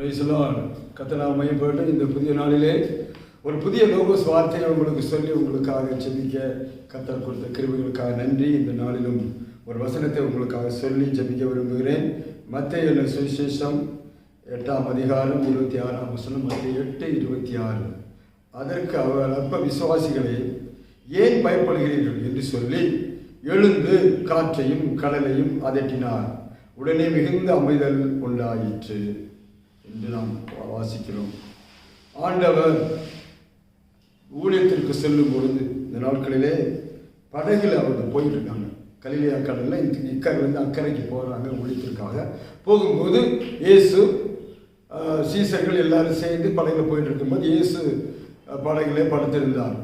ரைசலான் கத்தனால் மையப்பட்டு இந்த புதிய நாளிலே ஒரு புதிய லோகோஸ் வார்த்தையை உங்களுக்கு சொல்லி உங்களுக்காக ஜெபிக்க கத்தர் கொடுத்த கிருமிகளுக்காக நன்றி. இந்த நாளிலும் ஒரு வசனத்தை உங்களுக்காக சொல்லி ஜெபிக்க விரும்புகிறேன். மத்திய சுவிசேஷம் எட்டாம் அதிகாரம் இருபத்தி ஆறாம் வசனம் மத்திய எட்டு இருபத்தி ஆறு. அதற்கு அவர் அற்ப விசுவாசிகளை ஏன் பயப்படுகிறீர்கள் என்று சொல்லி எழுந்து காற்றையும் கடலையும் அதட்டினார். உடனே மிகுந்த அமைதல் உண்டாயிற்று. என்று நாம் வாசிக்கிறோம். ஆண்டவர் ஊழியத்திற்கு செல்லும் பொழுது இந்த நாட்களிலே படகில் அவங்க போயிட்டு இருக்காங்க கலிலியா கடலில் இக்கரையிலேருந்து அக்கறைக்கு போகிறாங்க ஊழியத்திற்காக. போகும்போது இயேசு சீசர்கள் எல்லாரும் சேர்ந்து படகில் போயிட்டு இருக்கும்போது இயேசு படகிலே படுத்திருந்தார்.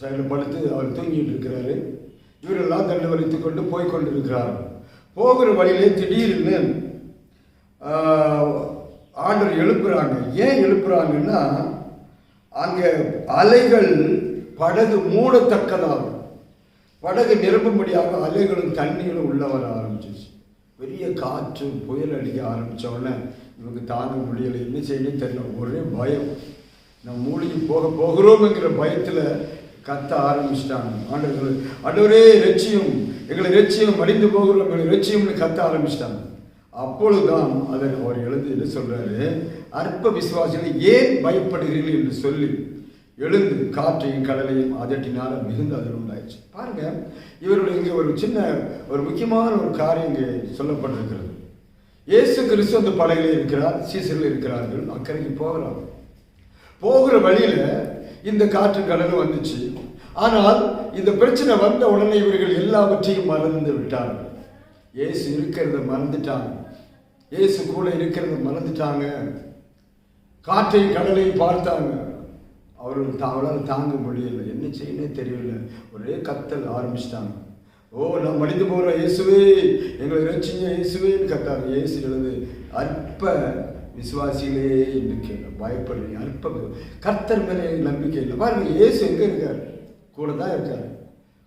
சைடில் படுத்து அவர் தூங்கிட்டு இருக்கிறாரு. இவரெல்லாம் தண்டு வலித்து கொண்டு போய்கொண்டிருக்கிறார் போகிற வழியிலே திடீர்னு ஆண்டவர் எழுப்புறாங்க. ஏன் எழுப்புறாங்கன்னா அங்கே அலைகள் படகு மூடத்தக்கதாகும். படகு நிரம்பும்படியாக அலைகளும் தண்ணிகளும் உள்ள வர ஆரம்பிச்சிச்சு பெரிய காற்று புயல் அடிக்க ஆரம்பிச்ச உடனே இவங்க தாங்க முடியலை. என்ன செய்யணும் தெரியல. ஒரே பயம். நம்ம மூழ்கி போக போகிறோம்ங்கிற பயத்தில் கத்த ஆரம்பிச்சிட்டாங்க. ஆண்டவர்கள் ஆண்டவரே லட்சியம் எங்களை லட்சியம் மடிந்து போகிறோம் எங்களை ரட்சியம்னு கத்த ஆரம்பிச்சிட்டாங்க. அப்பொழுதுதான் அதை அவர் எழுந்து என்ன சொல்றாரு அற்ப விசுவாசிகளை ஏன் பயப்படுகிறீர்கள்? என்று சொல்லி எழுந்து காற்றையும் கடலையும் அதட்டினால மிகுந்த அதில் உண்டாயிடுச்சு. பாருங்க இவருடைய இங்கே ஒரு சின்ன ஒரு முக்கியமான ஒரு காரியம் இங்கே சொல்லப்பட்டிருக்கிறது. இயேசு கிறிஸ்து அந்த படகில் இருக்கிறார் சீசர்கள் இருக்கிறார்கள் அக்கறைக்கு போகிறார்கள் போகிற வழியில இந்த காற்று கடலும் வந்துச்சு. ஆனால் இந்த பிரச்சனை வந்த உடனே இவர்கள் எல்லாவற்றையும் மறந்து விட்டார்கள். இயேசு இருக்கிறத மறந்துட்டாங்க. இயேசு கூட இருக்கிறத மறந்துட்டாங்க. காற்றையும் கடலையும் பார்த்தாங்க. அவர்கள் அவளால் தாங்க முடியல. என்ன செய்யணும் தெரியல ஒரே கத்தல் ஆரம்பிச்சிட்டாங்க. ஓ நான் மடிந்து போகிறோம் இயேசுவே எங்களை இறைச்சிங்க இயேசுவேன்னு கத்தாங்க இயேசு எழுது அற்ப விசுவாசிகளே என்று கேட்க பயப்படுறீங்க அற்ப கர்த்தர் மேலே நம்பிக்கை இல்லை. பாருங்க இயேசு எங்கே இருக்கார்? கூட தான் இருக்கார்.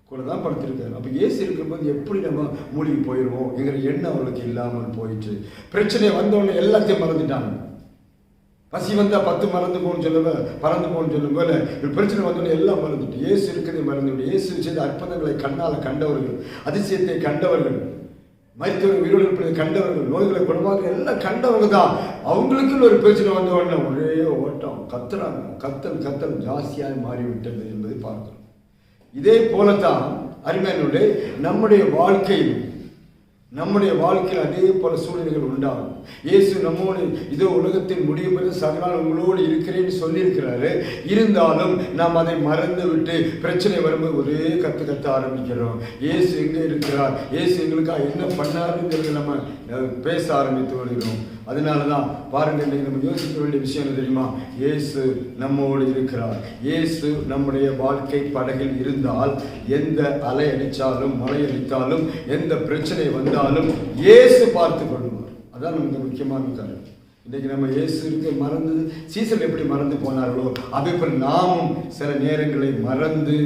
கூட தான் படுத்திருக்காரு. அப்போ ஏசி இருக்கும்போது எப்படி நம்ம மூழ்கி போயிடுவோம் எங்கிற எண்ணம் அவர்களுக்கு இல்லாமல் போயிட்டு பிரச்சனை வந்தோடனே எல்லாத்தையும் மறந்துட்டாங்க. பசி வந்தால் பத்து மறந்து போன்னு சொல்லுவ பறந்து போன்னு சொல்லும் போல ஒரு பிரச்சனை வந்தோடனே எல்லாம் மறந்துட்டு ஏசு இருக்கிறதை மறந்துவிட்டு ஏசு செய்த அற்புதங்களை கண்ணால் கண்டவர்கள் அதிசயத்தை கண்டவர்கள் மருத்துவர்கள் உயிரோடு இருப்பதை கண்டவர்கள் நோய்களை குணமாக எல்லாம் கண்டவங்க தான். அவங்களுக்குன்னு ஒரு பிரச்சனை வந்த உடனே ஒரே ஓட்டம். கத்துறாங்க. கத்தல் கத்தல் ஜாஸ்தியாக மாறிவிட்டது என்பதை பார்க்கிறோம். இதே போலத்தான் அருமையானுடைய நம்முடைய வாழ்க்கையில் நம்முடைய வாழ்க்கையில் அதே போல சூழ்நிலைகள் உண்டாகும். இயேசு நம்மோடு இதோ உலகத்தின் முடியும் பெற சகனால் உங்களோடு இருக்கிறேன்னு சொல்லியிருக்கிறாரு. இருந்தாலும் நாம் அதை மறந்து விட்டு பிரச்சனை வரும்போது ஒரே கத்து கத்த ஆரம்பிக்கிறோம். இயேசு எங்கே இருக்கிறார்? இயேசு எங்களுக்காக என்ன பண்ணாருங்கிறது நம்ம பேச ஆரம்பித்து வருகிறோம். அதனால தான் பாருங்க இன்றைக்கு நம்ம யோசிக்க வேண்டிய விஷயம் என்ன தெரியுமா? இயேசு நம்மோடு இருக்கிறார். இயேசு நம்முடைய வாழ்க்கை படகில் இருந்தால் எந்த அலை அடித்தாலும் மழை அடித்தாலும் எந்த பிரச்சனை வந்தால் இருந்தாலும் இயேசு பார்த்து கொள்வார். அதான் நமக்கு முக்கியமான காரணம் இன்றைக்கி நம்ம இயேசு இருக்க மறந்து சீசன் எப்படி மறந்து போனார்களோ அதே போல் நாமும் சில நேரங்களை மறந்து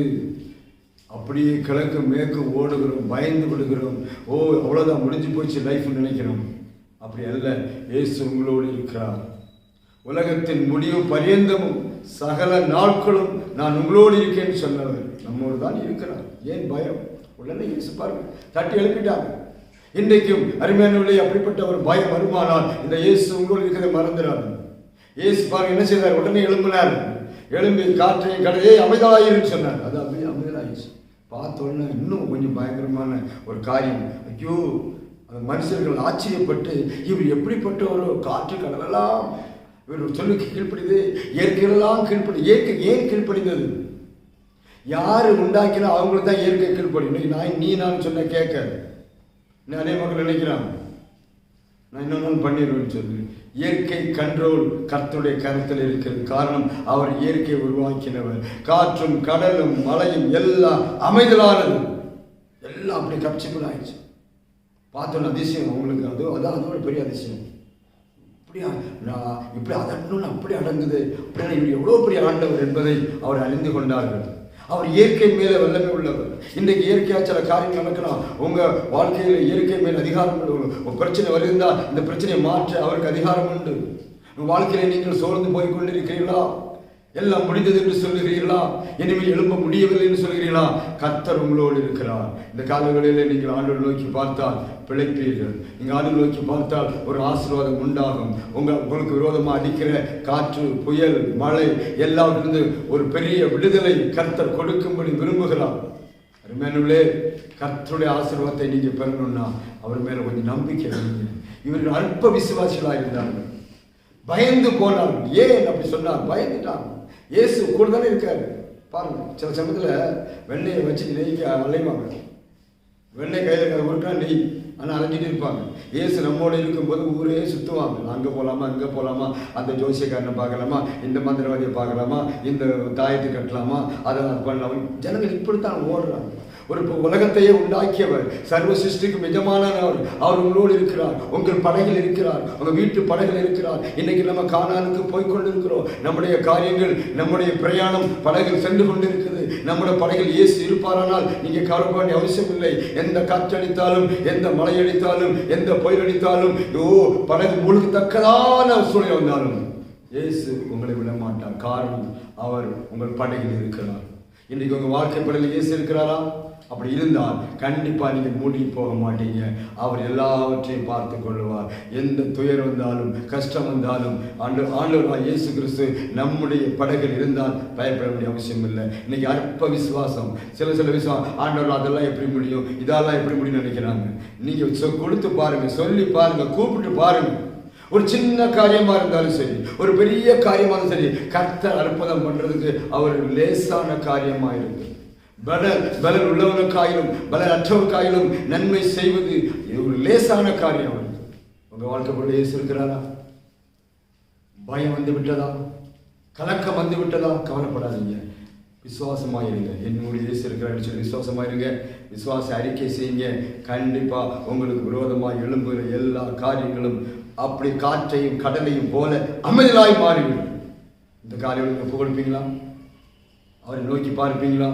அப்படியே கிழக்கு மேற்கு ஓடுகிறோம் பயந்து விடுகிறோம். ஓ அவ்வளோதான் முடிஞ்சு போச்சு லைஃப்னு நினைக்கிறோம். அப்படி அல்ல இயேசு உங்களோடு இருக்கிறார். உலகத்தின் முடிவு பரியந்தமும் சகல நாட்களும் நான் உங்களோடு இருக்கேன்னு சொன்னவர் நம்மோடு தான் இருக்கிறார். ஏன் பயம்? உடனே இயேசு பாருங்க தட்டி எழுப்பிட்டாங்க இன்றைக்கும் அருமையானவர்களே அப்படிப்பட்ட ஒரு பயம் வருமானால் இந்த இயேசு உங்களோடு இருக்கிறத மறந்துடாது. இயேசு பாருங்க என்ன செய்தார்? உடனே எழும்பினார். எழும்பி காற்றையும் கடலையே அமைதலாயிருன்னு சொன்னார். அது அப்படியே அமைதலாயிருச்சு பார்த்த உடனே இன்னும் கொஞ்சம் பயங்கரமான ஒரு காரியம். ஐயோ அந்த மனுஷர்கள் ஆச்சரியப்பட்டு இவர் எப்படிப்பட்ட ஒரு காற்று கடலெல்லாம் இவர் சொல்லுக்கு கீழ்ப்படிது இயற்கையெல்லாம் கீழ்ப்படி இயற்கை ஏன் கீழ்ப்படிந்தது? யார் உண்டாக்கினா அவங்களுக்கு தான் இயற்கை கீழ்ப்படி. நான் நீ நான் சொன்ன கேட்க நிறைய மக்கள் நினைக்கிறாங்க நான் இன்னொன்று பண்ணிடுவேன்னு சொல்லி. இயற்கை கண்ட்ரோல் கர்த்தருடைய கருத்தில் இருக்கிறது. காரணம் அவர் இயற்கையை உருவாக்கினவர். காற்றும் கடலும் மலையும் எல்லாம் அமைதலானது. எல்லாம் அப்படி கப்சிபிள் ஆயிடுச்சு. பார்த்தோன்னு அதிசயம் அவங்களுக்கு அது அதான் அதோட பெரிய அதிசயம். இப்படியா? நான் இப்படி அதட்டணும்னு அப்படி அடங்குது. அப்படின்னா இவர் எவ்வளோ பெரிய ஆண்டவர் என்பதை அவர் அறிந்து கொண்டார்கள். அவர் இயற்கை மேலே வல்லமை உள்ளவர். இன்றைக்கு இயற்கையாக சில காரியம் நடக்கலாம் உங்கள் வாழ்க்கையில் இயற்கை மேல் அதிகாரம் உள்ளவர் ஒரு பிரச்சனை வருந்தால் இந்த பிரச்சனையை மாற்ற அவருக்கு அதிகாரம் உண்டு. உங்கள் வாழ்க்கையில நீங்கள் சோர்ந்து போய் கொண்டிருக்கிறீர்களா? எல்லாம் முடிந்தது என்று சொல்லுகிறீர்களா? இனிமேல் எழும்ப முடியவில்லை என்று சொல்கிறீர்களா கத்தர் உங்களோடு இருக்கிறார். இந்த காலங்களில் நீங்கள் ஆண்டு நோக்கி பார்த்தால் பிழைப்பீர்கள் நீங்கள் ஆண்டு நோக்கி பார்த்தால் ஒரு ஆசீர்வாதம் உண்டாகும். உங்கள் உங்களுக்கு விரோதமாக அடிக்கிற காற்று புயல் மழை எல்லாத்திலிருந்து ஒரு பெரிய விடுதலை கர்த்தர் கொடுக்கும்படி விரும்புகிறார். அருமையானே கர்த்தருடைய ஆசீர்வாதத்தை நீங்கள் பெறணும்னா அவர் மேலே கொஞ்சம் நம்பிக்கை வைங்க. இவர்கள் அல்ப விசுவாசிகளாக இருந்தார்கள். பயந்து போனார்கள். ஏன் அப்படி சொன்னார்? பயந்துட்டார்கள். இயேசு கூட தானே இருக்காரு. பாருங்க சில சமயத்தில் வெண்ணெயை வச்சு நெய்க்கு அலைவாங்க வெண்ணெய் கையில் உருட்டா நெய் ஆனால் அலைஞ்சிட்டு இருப்பாங்க. இயேசு நம்மோட இருக்கும்போது ஊரே சுற்றுவாங்க அங்கே போகலாமா அங்கே போகலாமா அந்த ஜோசியக்காரனை பார்க்கலாமா? இந்த மந்திரவாதியை பார்க்கலாமா? இந்த தாயத்தை கட்டலாமா? அதை பண்ணலாமா ஜனங்கள் இப்படித்தான் ஓடுறாங்க. ஒரு உலகத்தையே உண்டாக்கியவர் சர்வ சிருஷ்டிக்கும் எஜமானவர் அவர் உங்களோடு இருக்கிறார். உங்கள் படகில் இருக்கிறார். உங்கள் வீட்டு படகில் இருக்கிறார். இன்னைக்கு நம்ம காணாலுக்கு போய் கொண்டிருக்கிறோம். நம்முடைய காரியங்கள் நம்முடைய பிரயாணம் படகில் சென்று கொண்டிருக்கிறது. நம்முடைய படகில் இயேசு இருப்பாரானால் நீங்கள் கவலைப்பட வேண்டிய அவசியம் இல்லை. எந்த காற்றடித்தாலும் எந்த மழை அடித்தாலும் எந்த புயல் அடித்தாலும் ஓ படகு முழுகத்தக்கதான சூழ்நிலை வந்தாலும் இயேசு உங்களை விட மாட்டார். காரணம் அவர் உங்கள் படகில் இருக்கிறார். இன்னைக்கு உங்கள் வாழ்க்கை படகில் இயேசு இருக்கிறாரா? அப்படி இருந்தால் கண்டிப்பாக நீங்கள் மூடி போக மாட்டீங்க. அவர் எல்லாவற்றையும் பார்த்து கொள்வார் எந்த துயர் வந்தாலும் கஷ்டம் வந்தாலும் ஆண்டு ஆண்டவராக இயேசு கிறிஸ்து நம்முடைய படகில் இருந்தால் பயப்பட வேண்டிய அவசியம் இல்லை. இன்னைக்கு அற்ப விசுவாசம். சில சில விசுவாசம் ஆண்டவர் அதெல்லாம் எப்படி முடியும் இதெல்லாம் எப்படி முடியும்னு நினைக்கிறாங்க. நீங்கள் சொ- கொடுத்து பாருங்கள் சொல்லி பாருங்கள் கூப்பிட்டு பாருங்கள் ஒரு சின்ன காரியமாக இருந்தாலும் சரி ஒரு பெரிய காரியமாக இருந்தாலும் சரி கர்த்தர் அற்புதம் பண்ணுறதுக்கு அவர் லேசான காரியமாக இருக்குது பலன் பலன் உள்ளவனுக்காயிலும் பலன் அற்றவனுக்காயிலும் நன்மை செய்வது இது ஒரு லேசான காரியம் இருக்கு உங்க வாழ்க்கை இயேசு இருக்கிறாரா? பயம் வந்து விட்டதா? கலக்கம் வந்து விட்டதா? கவலைப்படாதீங்க. விசுவாசமாயிருங்க. என்னுடைய இயேசு இருக்கிறான்னு சொல்லி விசுவாசமாயிருங்க. விசுவாச அறிக்கை செய்யுங்க. கண்டிப்பா உங்களுக்கு விரோதமாக எழும்புகிற எல்லா காரியங்களும் அப்படி காற்றையும் கடலையும் போல அமைதலாய் மாறிவிடும். இந்த காரியம் புகழ்ப்பீங்களா அவரை நோக்கி பார்ப்பீங்களா?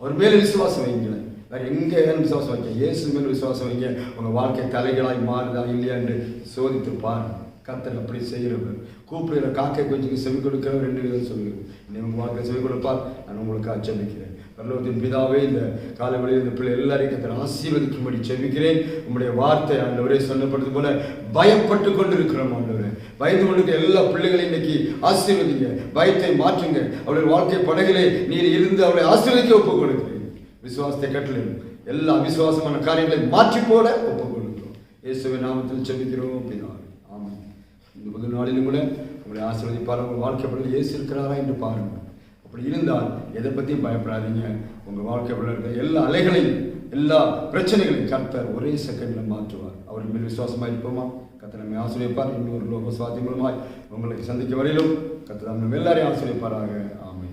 அவர் மேல விசுவாசம் வைங்களேன் வேற எங்க விசுவாசம் வைக்க. இயேசு மேல விசுவாசம் வைங்க. உங்க வாழ்க்கை தலைகளாய் மாறுதா இல்லையா என்று சோதித்து பாருங்க கத்தர் அப்படி செய்கிறவர். கூப்பிடுகிற காக்கை கொஞ்சம் செவி கொடுக்கிறவர் ரெண்டு விதம் சொல்லுங்க நீ உங்க வாழ்க்கை செவி கொடுப்பார். நான் உங்களுக்கு அச்சமிக்கிறேன் பரலோகத்தின் பிதாவே இந்த காலவெளியில் இந்த பிள்ளை எல்லாரையும் கத்தர் ஆசீர்வதிக்கும்படி செவிக்கிறேன் உங்களுடைய வார்த்தை ஆண்டவரே சொல்லப்பட்டது போல பயப்பட்டு கொண்டு இருக்கிறோம் ஆண்டவரே. பயந்து கொண்டு எல்லா பிள்ளைகளையும் இன்னைக்கு ஆசீர்வதிங்க. பயத்தை மாற்றுங்க. அவருடைய வாழ்க்கை படகிலே நீர் இருந்து அவளை ஆசீர்வதிக்க ஒப்புக் கொடுக்கிறேன் விசுவாசத்தை கட்டலும் எல்லா விசுவாசமான காரியங்களை மாற்றி போட ஒப்புக் கொடுக்கிறோம் இயேசுவை நாமத்தில் செபிக்கிறோம் அப்படின்னா ஆமாம் இந்த முதல் நாளிலும் கூட உங்களை ஆசீர்வதிப்பார் உங்கள் வாழ்க்கை படகில் இயேசு இருக்கிறாரா என்று பாருங்கள். அப்படி இருந்தால் எதை பற்றியும் பயப்படாதீங்க. உங்கள் வாழ்க்கை இருக்கிற எல்லா அலைகளையும் எல்லா பிரச்சனைகளையும் கர்த்தர் ஒரே செகண்டில் மாற்றுவார். அவர் மேல் விசுவாசமாக இருப்போமா? கர்த்தர் நம்மை ஆசிரியப்பார் இன்னொரு லோக சுவாதி மூலமாய் உங்களை சந்திக்க வரையிலும் கர்த்தர் நம்ம எல்லாரையும் ஆசிரியப்பாராக ஆமை